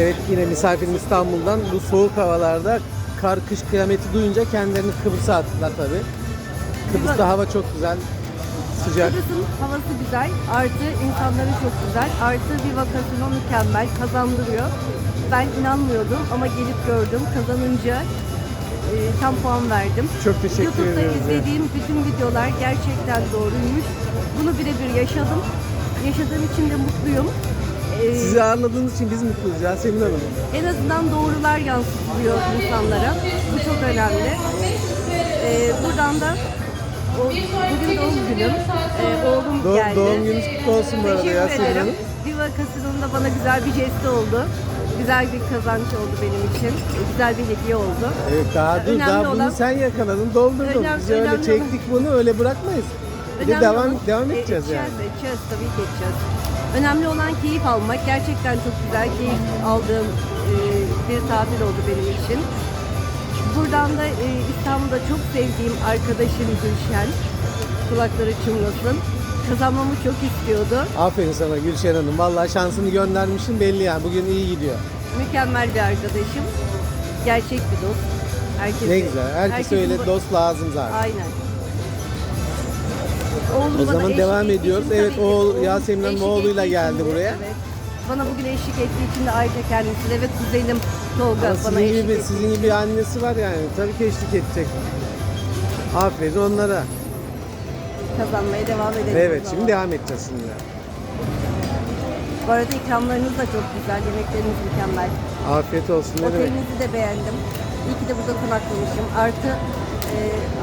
Evet yine misafirim İstanbul'dan bu soğuk havalarda kar kış kıyameti duyunca kendilerini Kıbrıs'a attılar tabi. Kıbrıs'ta hava çok güzel, sıcak. Kıbrıs'ın havası güzel, artı insanları çok güzel, artı bir vakasını mükemmel, kazandırıyor. Ben inanmıyordum ama gelip gördüm, kazanınca e, tam puan verdim. Çok teşekkür YouTube'da ederiz. izlediğim bütün videolar gerçekten doğruymuş. Bunu birebir yaşadım. Yaşadığım için de mutluyum. E, Sizi ağırladığınız için biz mutluyuz Yasemin Hanım. en azından doğrular yansıtılıyor insanlara. Bu çok önemli. Ee, buradan da o, bugün doğum günüm. Ee, oğlum Do- geldi. doğum gününüz kutlu olsun bu arada Teşekkür Yasemin ederim. Hanım. Viva Casino'nun güzel bir jesti oldu. Güzel bir kazanç oldu benim için. Güzel bir hediye oldu. Evet daha dur Önemli daha bunu olan- sen yakaladın doldurdun. Önem- Biz öyle önemli çektik bunu öyle bırakmayız. Bir de Önemli devam olan- devam E, edeceğiz yani. edeceğiz, edeceğiz, tabii ki edeceğiz. Önemli olan keyif almak. Gerçekten çok güzel keyif aldığım e, bir tatil oldu benim için. Buradan da e, İstanbul'da çok sevdiğim arkadaşım Gülşen, kulakları çınlasın. Kazanmamı çok istiyordu. Aferin sana Gülşen Hanım. Vallahi şansını göndermişsin belli yani. Bugün iyi gidiyor. Mükemmel bir arkadaşım. Gerçek bir dost. Herkese, Ne güzel. Herkes herkesin öyle bu- dost lazım zaten. Aynen. Oğlum O bana zaman eşlik devam ettiği ediyoruz. için Evet, tabii ki oğul- Yasemin Hanım eşlik oğluyla ettiği geldi için de- buraya. Evet. Bana bugün eşlik ettiği için de ayrıca kendisine ve kuzenim Tolga Ama bana sizin eşlik gibi, etti. sizin gibi bir annesi var yani. Tabii ki eşlik edecek. Aferin onlara. kazanmaya devam edelim. Evet o şimdi zaman. devam edeceğiz şimdi. Bu arada ikramlarınız da çok güzel, yemekleriniz mükemmel. Afiyet olsun ne demek. Otelinizi de beğendim. İyi ki de burada konaklamışım. Artı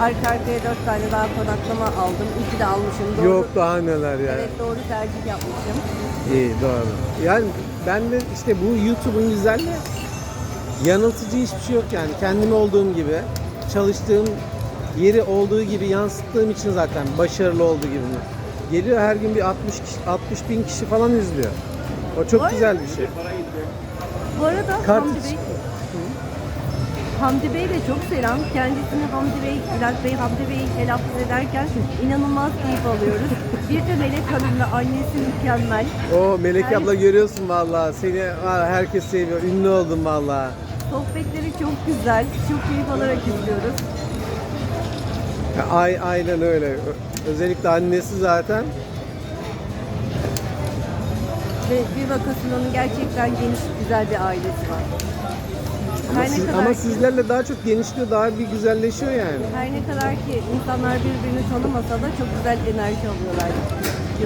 arka arkaya dört tane daha konaklama aldım. İyi ki de almışım. Doğru, Yok daha neler yani. Evet doğru tercih yapmışım. İyi doğru. Yani ben de işte bu YouTube'un güzelliği yanıltıcı hiçbir şey yok yani. Kendim olduğum gibi çalıştığım yeri olduğu gibi yansıttığım için zaten başarılı olduğu gibi. Geliyor her gün bir 60 kişi, 60 bin kişi falan izliyor. O çok arada- güzel bir şey. Bu arada Kart Hamdi için. Bey Hamdi Bey de çok selam. Kendisini Hamdi Bey, Bülent Bey, Hamdi Bey'i telaffuz ederken inanılmaz keyif alıyoruz. Bir de Melek Hanım'la annesi mükemmel. O Melek Yani- abla görüyorsun vallahi seni herkes seviyor. Ünlü oldun vallahi. Sohbetleri çok güzel. Çok keyif alarak izliyoruz. Ay, aynen öyle. Ö- Özellikle annesi zaten. Ve Viva Casino'nun gerçekten geniş, güzel bir ailesi var. Ama, Her ne siz- kadar ama ki- sizlerle daha çok genişliyor, daha bir güzelleşiyor yani. Her ne kadar ki insanlar birbirini tanımasa da çok güzel enerji alıyorlar.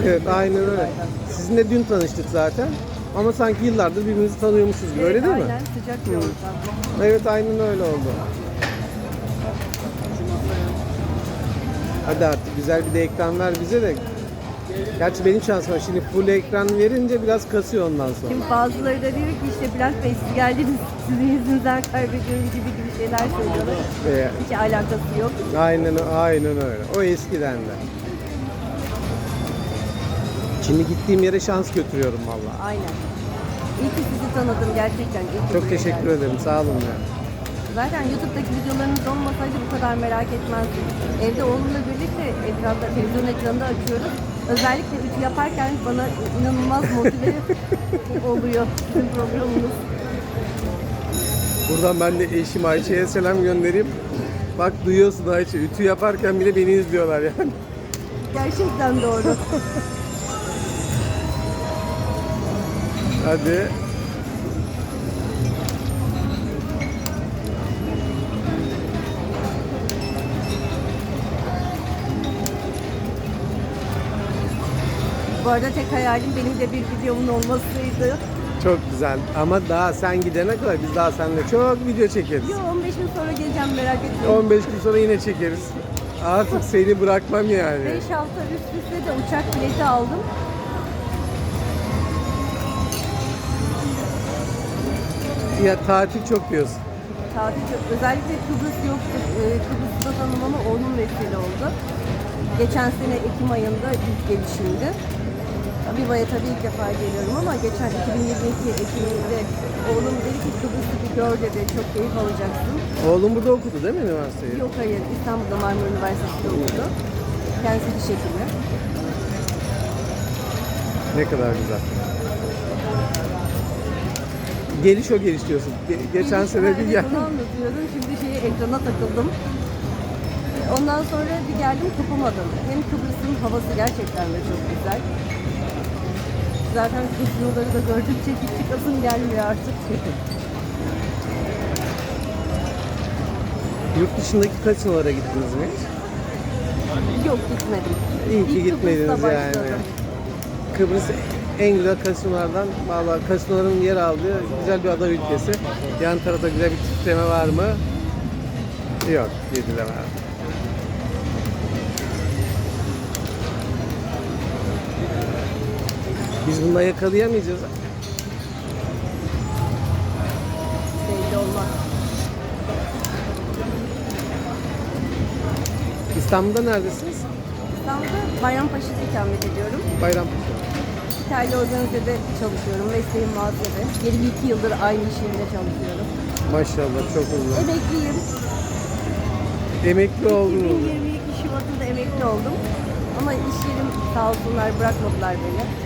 Evet aynen öyle. Sizinle dün tanıştık zaten. Ama sanki yıllardır birbirimizi tanıyormuşuz gibi öyle değil mi? Aynen sıcak bir ortam. Evet aynen öyle oldu. Hadi artık güzel bir de ekran ver bize de. Gerçi benim şansım var. Şimdi full ekran verince biraz kasıyor ondan sonra. Şimdi bazıları da diyor ki işte Bülent Bey siz geldiniz sizin yüzünüzden kaybediyorum gibi gibi şeyler söylüyorlar. Ee, Hiç alakası yok. aynen aynen öyle. O eskiden de. Şimdi gittiğim yere şans götürüyorum vallahi. Aynen. İyi ki sizi tanıdım gerçekten. İyi ki Çok buraya teşekkür geldim. ederim. Sağ olun ya. Zaten YouTube'daki videolarınız olmasaydı bu kadar merak etmezdim. Evde oğlumla birlikte ekranda, televizyon ekranında açıyoruz. Özellikle ütü yaparken bana inanılmaz motive oluyor sizin programınız. Buradan ben de eşim Ayça'ya selam göndereyim. Bak duyuyorsun Ayça. Ütü yaparken bile beni izliyorlar yani. Gerçekten doğru. Hadi. Bu arada tek hayalim benim de bir videomun olmasıydı. Çok güzel. Ama daha sen gidene kadar biz daha seninle çok video çekeriz. Yo 15 gün sonra geleceğim merak etmeyin. 15 gün sonra yine çekeriz. Artık seni bırakmam yani. 5 hafta üst üste de uçak bileti aldım. Ya tatil çok diyorsun. Tatil çok. Özellikle Kıbrıs yoktu. Ee, Kıbrıs'ta tanımama onun vesile oldu. Geçen sene Ekim ayında ilk gelişimdi. Viva'ya tabii ilk defa geliyorum ama geçen 2022 Ekim'de oğlum dedi ki Kıbrıs'ı bir gör dedi. Çok keyif alacaksın. Oğlum burada okudu değil mi üniversiteyi? Yok hayır İstanbul'da Marmara Üniversitesi'nde okudu. Kendisi diş hekimi. Ne kadar güzel. geliş o geliş diyorsun. Ge- geçen sene bir gel. onu anlatıyordum. Şimdi şeye ekrana takıldım. Ondan sonra bir geldim kopamadım. Hem Kıbrıs'ın havası gerçekten de çok güzel. Zaten kız yolları da gördükçe hiç çıkasım gelmiyor artık. Yurt dışındaki kasinolara gittiniz mi? Yok gitmedim. İyi ki İlk gitmediniz Kıbrıs'ta yani. başladım. Kıbrıs en güzel kasinolardan, valla kasinoların yer aldığı güzel bir ada ülkesi. Yan tarafta güzel bir titreme var mı? Yok, yediler abi. Biz bununla yakalayamayacağız. Belli olmaz. İstanbul'da neredesiniz? İstanbul'da Bayrampaşa'da ikamet ediyorum. Bayrampaşa. İtalya organizede çalışıyorum. Mesleğim muhasebe. 22 yıldır aynı iş yerinde çalışıyorum. Maşallah çok uzun. Emekliyim. Emekli oldunuz. 2022 Şubat'ta emekli oldum. Ama iş yerim sağ olsunlar bırakmadılar beni.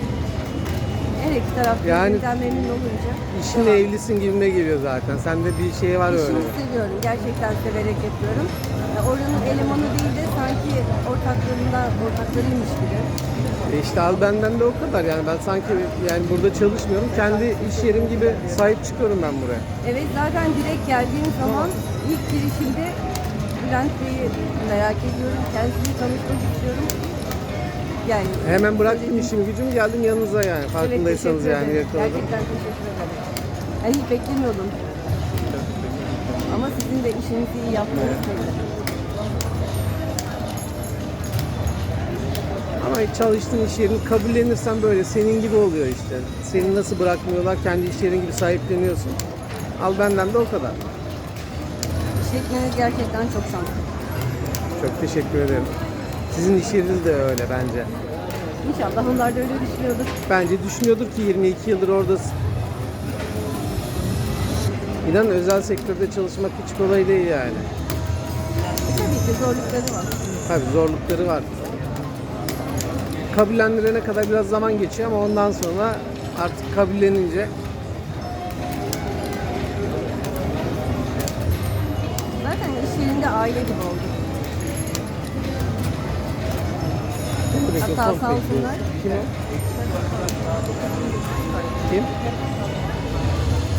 Her iki tarafta Yani- birbirinden memnun olunca. İşinle devam. evlisin gibime geliyor zaten. Sende bir şey var öyle. İşimi seviyorum. Gerçekten severek yapıyorum. Ya Oranın elemanı değil de sanki ortaklarından ortaklarıymış gibi. E işte al benden de o kadar yani ben sanki yani burada çalışmıyorum kendi iş yerim gibi sahip çıkıyorum ben buraya. Evet zaten direkt geldiğim zaman ilk girişimde Bülent Bey'i merak ediyorum. Kendisiyle tanışmak istiyorum. Yani Hemen bıraktım işimi gücümü geldim yanınıza yani farkındaysanız teşekkür yani yakaladım. Gerçekten teşekkür ederim. Yani hiç beklemiyordum. Ama sizin de işinizi iyi yaptınız. belli. Ama çalıştığın iş yerini kabullenirsen böyle senin gibi oluyor işte. Seni nasıl bırakmıyorlar kendi iş yerin gibi sahipleniyorsun. Al benden de o kadar. İşletmeniz gerçekten çok şanslı. Çok teşekkür ederim. Sizin iş yeriniz de öyle bence. İnşallah onlar da öyle düşünüyordur. Bence düşünüyordur ki 22 yıldır oradasın. İnan özel sektörde çalışmak hiç kolay değil yani. Tabii ki zorlukları var. Tabii zorlukları var. Kabullendirene kadar biraz zaman geçiyor ama ondan sonra artık kabullenince Zaten iş yerinde aile gibi olduk. Hatta sağ olsunlar. Kim o? Kim?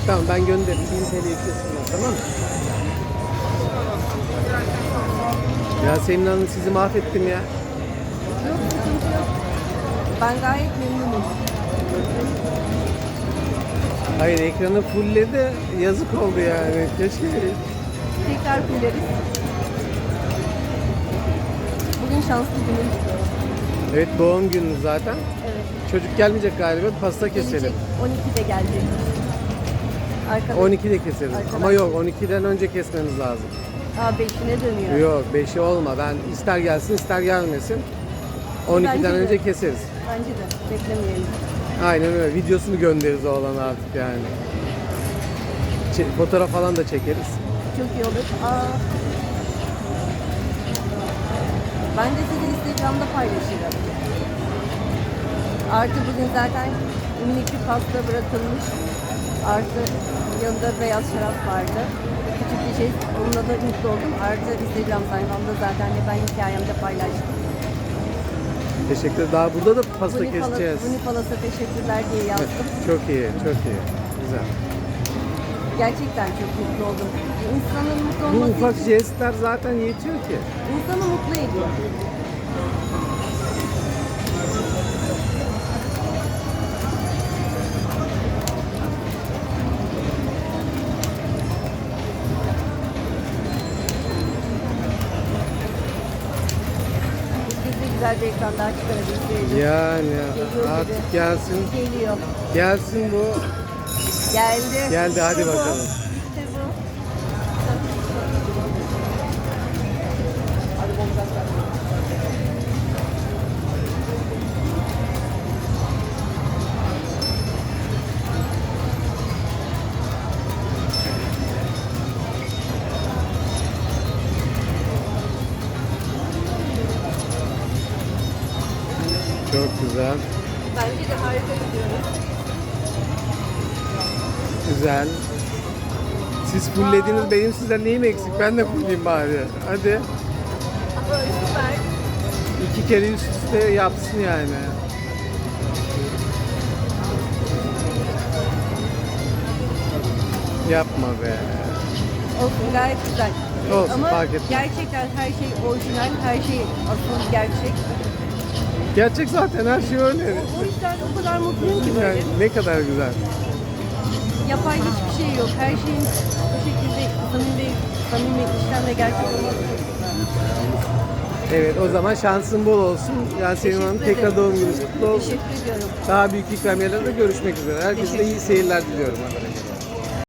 Tamam ben gönderirim. 1000 TL yüklesinler tamam mı? Ya Semin Hanım sizi mahvettim ya. Yok sıkıntı yok. Ben gayet memnunum. Hayır ekranı fullledi. Yazık oldu yani. Keşke Tekrar kuleriz. Bugün şanslı günüm. Evet doğum günü zaten. Evet. Çocuk gelmeyecek galiba. Pasta keselim. Gelecek. 12'de gelecek. Arkadaş. 12'de keseriz. Arkadaş- Ama yok 12'den önce kesmemiz lazım. Aa 5'ine dönüyor. Yok 5'i olma. Ben ister gelsin ister gelmesin. 12'den Bence de. önce keseriz. Bence de. Beklemeyelim. Aynen öyle. Videosunu göndeririz oğlana artık yani. Çe- fotoğraf falan da çekeriz. Çok iyi olur. Aa. Ben de sizi Instagram'da paylaşırım. Artı bugün zaten minik bir pasta bırakılmış. Artı yanında beyaz şarap vardı. Küçük bir şey. Onunla da mutlu oldum. Artı Instagram sayfamda zaten de ben hikayemde paylaştım. Teşekkür. Daha burada da pasta Bunny Pala- keseceğiz. Bunny Palas'a teşekkürler diye yazdım. çok iyi, çok iyi. Güzel. Gerçekten çok mutlu oldum. İnsanın mutlu Bu olması ufak için jestler zaten yetiyor ki. insanı mutlu ediyor. Biz de güzel bir ekran daha çıkarabilseydik. Yani Geliyor artık gibi. gelsin. Geliyor. Gelsin bu. Geldi. Geldi, hadi bakalım. Çok güzel. Bence de harika gidiyoruz. Güzel. Siz fulllediniz benim sizden neyim eksik? Ben de fullleyeyim bari. Hadi. İki kere üst üste yapsın yani. Yapma be. Olsun gayet güzel. Olsun, Ama fark etmez. gerçekten her şey orijinal, her şey asıl gerçek. Gerçek zaten her şey öyle. O yüzden o kadar mutluyum ki böyle. Yani ne kadar güzel. Yapay hiçbir şey yok. Her şeyin bu şekilde samimi, samimi işten ve gerçek olması çok. Evet o zaman şansın bol olsun. Yasemin Hanım Teşekkür tekrar ederim. doğum gününüz kutlu olsun. Teşekkür ediyorum. Daha büyük ikramiyelerle görüşmek üzere. Herkese iyi seyirler diliyorum.